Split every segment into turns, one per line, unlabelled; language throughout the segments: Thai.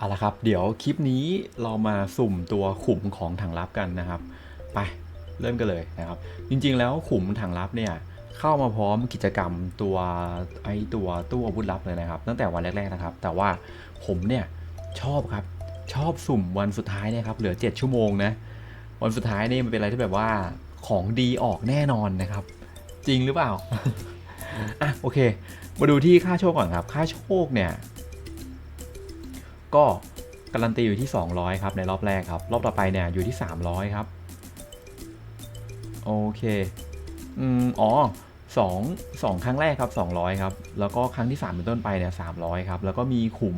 เอาละครับ เดี๋ยวคลิปนี้เรามาสุ่มตัวขุมของถังลับกันนะครับ ไปเริ่มกันเลยนะครับ จริงๆแล้วขุมถังลับเนี่ยเข้ามาพร้อมกิจกรรมตัวไอตัวตู้อาวุธลับเลยนะครับ ตั้งแต่วันแรกๆนะครับ แต่ว่าผมเนี่ยชอบครับชอบสุ่มวันสุดท้ายเนี่ยครับเหลือ 7 ชั่วโมงนะวันสุดท้ายนี่มันเป็นอะไรที่แบบว่าของดีออกแน่นอนนะครับ จริงหรือเปล่าอะโอเค มาดูที่ค่าโชคก่อนครับ ค่าโชคเนี่ย ก็การันตีอยู่ที่ 200 ครับในรอบแรกครับ รอบต่อไปเนี่ยอยู่ที่ 300 ครับ โอเค อืม อ๋อสองสองครั้งแรกครับ 200 ครับ แล้วก็ครั้งที่ 3 เป็นต้นไปเนี่ย300 ครับ แล้วก็มีขุม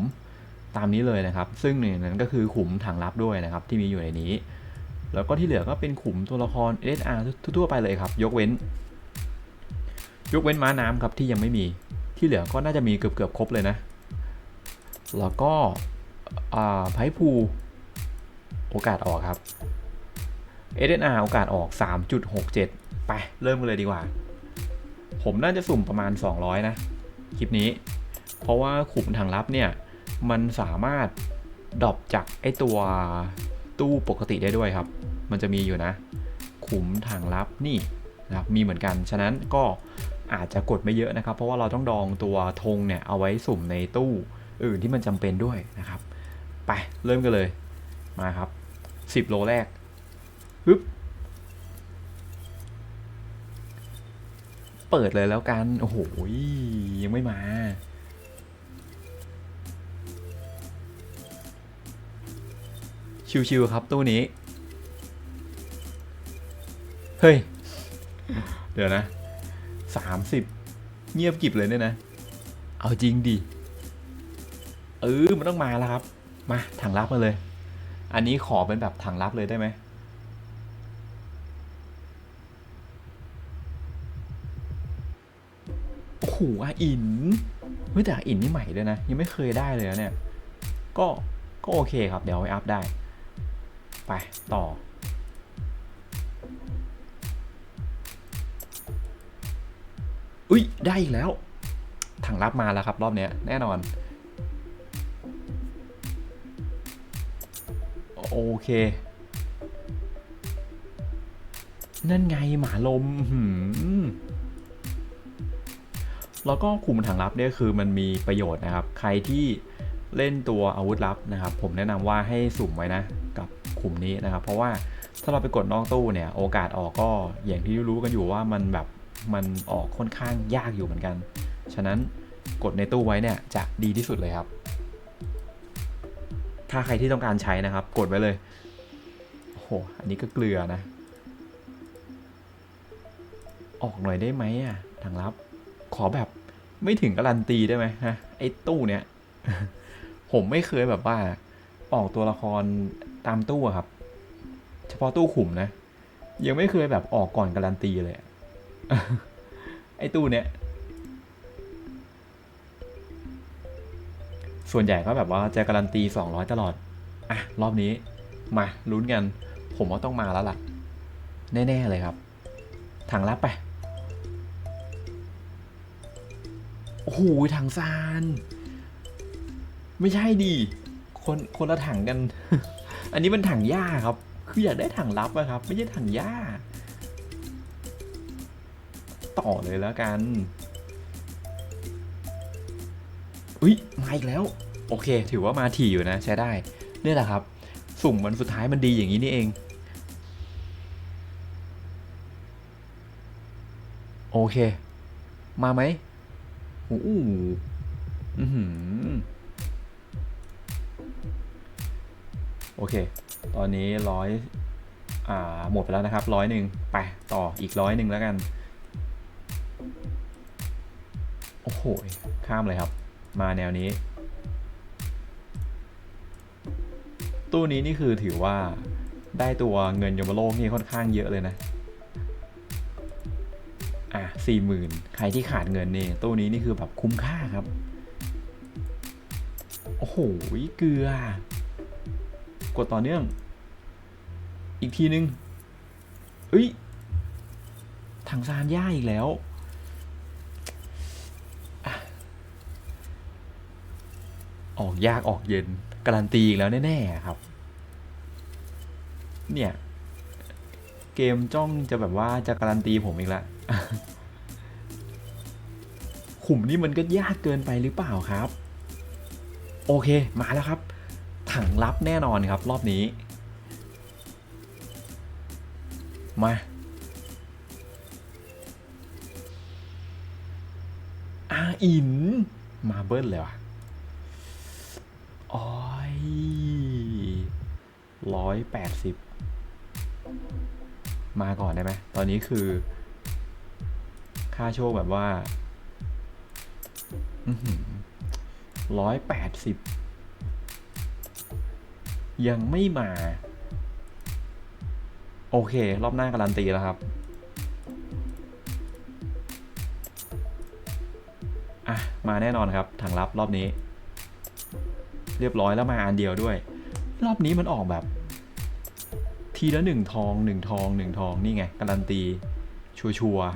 ตามนี้เลยนะครับ ซึ่งหนึ่งนั้นก็คือขุมถังลับด้วยนะครับ ที่มีอยู่ในนี้ แล้วก็ที่เหลือก็เป็นขุมตัวละคร SR ทั่วไปเลยครับ ยกเว้น ยกเว้นม้าน้ำครับที่ยังไม่มี ที่เหลือก็น่าจะมีเกือบๆครบเลยนะ แล้วก็ ไพ่พูโอกาสออกครับ SNR โอกาสออก 3.67 ไป เริ่มกันเลยดีกว่า ผมน่าจะสุ่มประมาณ 200 นะ คลิปนี้ เพราะว่าขุมถังลับเนี่ย มันสามารถดรอปจากไอตัวตู้ปกติได้ด้วยครับ มันจะมีอยู่นะ ขุมถังลับนี่นะครับ มีเหมือนกัน ฉะนั้นก็อาจจะกดไม่เยอะนะครับ เพราะว่าเราต้องดองตัวธงเนี่ยเอาไว้สุ่มในตู้อื่นที่มันจำเป็นด้วยนะครับ ไป เริ่มกันเลย มาครับ10โลแรกปึ๊บเปิดเลยแล้วกัน โอ้โห ยังไม่มา ชิวๆครับตู้นี้ เฮ้ย เดี๋ยวนะ30เงียบกิบเลยเนี่ยนะ เอาจริงดิ เออ มันต้องมาแล้วครับ มาถังลับมาเลย อันนี้ขอเป็นแบบถังลับเลยได้ไหมโอ้โหอาอินเฮ้ยแต่อินนี่ใหม่ด้วยนะ ยังไม่เคยได้เลยนะเนี่ย ก็ก็โอเคครับ เดี๋ยวไว้อัพได้ ไปต่ออุ้ยได้อีกแล้ว ถังลับมาแล้วครับรอบเนี้ยแน่นอน โอเค นั่นไงหมาลมหืมแล้วก็คุมถังลับเนี่ยคือมันมีประโยชน์นะครับ ใครที่เล่นตัวอาวุธลับนะครับ ผมแนะนำว่าให้สุ่มไว้นะ กับขุมนี้นะครับ เพราะว่าถ้าเราไปกดนอกตู้เนี่ย โอกาสออกก็อย่างที่รู้กันอยู่ว่ามันแบบมันออกค่อนข้างยากอยู่เหมือนกัน ฉะนั้นกดในตู้ไว้เนี่ยจะดีที่สุดเลยครับ ถ้าใครที่ต้องการใช้นะครับ กดไว้เลยโอ้โหอันนี้ก็เกลือนะ ออกหน่อยได้ไหมอะทางลับ ขอแบบไม่ถึงการันตีได้ไหมฮะไอ้ตู้เนี้ยผมไม่เคยแบบว่า ออกตัวละครตามตู้อะครับ เฉพาะตู้ขุมนะ ยังไม่เคยแบบออกก่อนการันตีเลยไอ้ตู้เนี้ย ส่วนใหญ่ก็แบบว่าจะการันตี 200 ตลอด อะ รอบนี้มาลุ้นกัน ผมว่าต้องมาแล้วล่ะ แน่ ๆ เลยครับ ถังลับไป โอ้โหถังซาน ไม่ใช่ดิคนคนละถังกัน อันนี้มันถังหญ้าครับ คืออยากได้ถังลับอะครับ ไม่ใช่ถังหญ้า ต่อเลยแล้วกันอุ้ยมาอีกแล้ว โอเค ถือว่ามาถี่อยู่นะ ใช้ได้นี่แหละครับ สุ่มวันสุดท้ายมันดีอย่างนี้นี่เอง โอเค มาไหมโอ้โหอือหือโอเค ตอนนี้ร้อยอ่า หมดไปแล้วนะครับร้อยหนึ่งไปต่ออีกร้อยหนึ่งแล้วกัน โอ้โห ข้ามเลยครับ มาแนวนี้ ตู้นี้นี่คือถือว่าได้ตัวเงินยมโลกนี่ค่อนข้างเยอะเลยนะ อะสี่หมื่นใครที่ขาดเงินนี่ตู้นี้นี่คือแบบคุ้มค่าครับ โอ้โหเกลือ กดต่อเนื่อง อีกทีนึงเอ้ยถังซานย่าอีกแล้วออกยากออกเย็น การันตีอีกแล้วแน่ๆครับ เนี่ย เกมจ้องจะแบบว่าจะการันตีผมอีกล้วขุมนี่มันก็ยากเกินไปหรือเปล่าครับ โอเคมาแล้วครับ ถังลับแน่นอนครับ รอบนี้ มาอาอินมาเบิ้ลเลยว่ะ 180 มาก่อนได้ไหม ตอนนี้คือ ค่าโชคแบบว่าร้อยแปดสิบยังไม่มา โอเค รอบหน้าการันตีแล้วครับ อะ มาแน่นอนครับถังรับรอบนี้ เรียบร้อยแล้วมาอันเดียวด้วย รอบนี้มันออกแบบ ทีละหนึ่งทองหนึ่งทองหนึ่งทองนี่ไง การันตี ชัวร์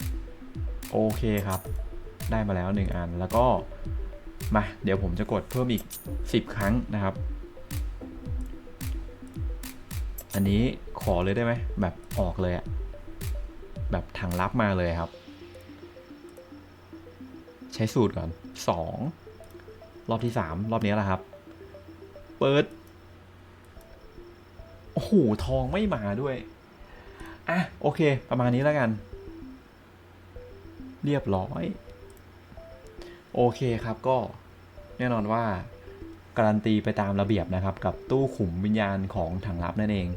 ๆโอเคครับ ได้มาแล้วหนึ่งอันแล้วก็มาเดี๋ยวผมจะกดเพิ่มอีก 10 ครั้งนะครับ อันนี้ขอเลยได้ไหมแบบออกเลยอะแบบถังลับมาเลยครับ ใช้สูตรก่อน 2 รอบที่3รอบนี้แหละครับ เปิด โอ้โห ทองไม่มาด้วย อะ โอเค ประมาณนี้แล้วกัน เรียบร้อย โอเคครับก็แน่นอนว่า การันตีไปตามระเบียบนะครับ กับตู้ขุมวิญญาณของถังลับนั่นเอง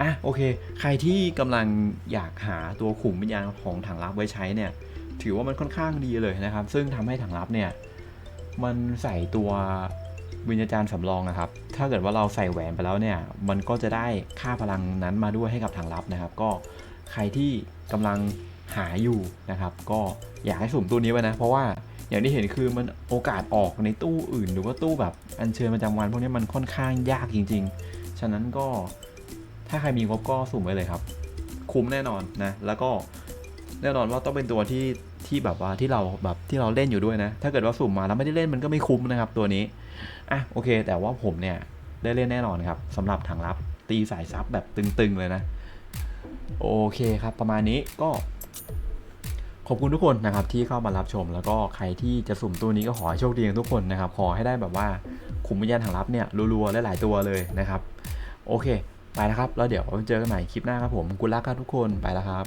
อะโอเค ใครที่กำลังอยากหาตัวขุมวิญญาณของถังลับไว้ใช้เนี่ย ถือว่ามันค่อนข้างดีเลยนะครับ ซึ่งทำให้ถังลับเนี่ย มันใส่ตัววิญญาจารย์สำรองนะครับ ถ้าเกิดว่าเราใส่แหวนไปแล้วเนี่ย มันก็จะได้ค่าพลังนั้นมาด้วยให้กับถังลับนะครับ ก็ใครที่กำลังหาอยู่นะครับ ก็อยากให้สุ่มตู้นี้ไว้นะ เพราะว่าอย่างที่เห็นคือมันโอกาสออกในตู้อื่น หรือว่าตู้แบบอัญเชิญประจำวันพวกนี้มันค่อนข้างยากจริง ๆ ฉะนั้นก็ถ้าใครมีงบก็สุ่มไว้เลยครับ คุ้มแน่นอนนะ แล้วก็แน่นอนว่าต้องเป็นตัวที่ ที่แบบว่าที่เราแบบที่เราเล่นอยู่ด้วยนะ ถ้าเกิดว่าสุ่มมาแล้วไม่ได้เล่นมันก็ไม่คุ้มนะครับตัวนี้ อะโอเค แต่ว่าผมเนี่ยได้เล่นแน่นอนครับสำหรับถังลับตีสายซับแบบตึงๆเลยนะ โอเคครับ ประมาณนี้ก็ ขอบคุณทุกคนนะครับที่เข้ามารับชม แล้วก็ใครที่จะสุ่มตัวนี้ก็ขอให้โชคดีกันทุกคนนะครับขอให้ได้แบบว่าขุมวิญญาณถังลับเนี่ยรัวๆหลายๆตัวเลยนะครับ โอเค ไปแล้วครับ แล้วเดี๋ยวเจอกันใหม่คลิปหน้าครับผมกุณลักครับทุกคนไปแล้วครับ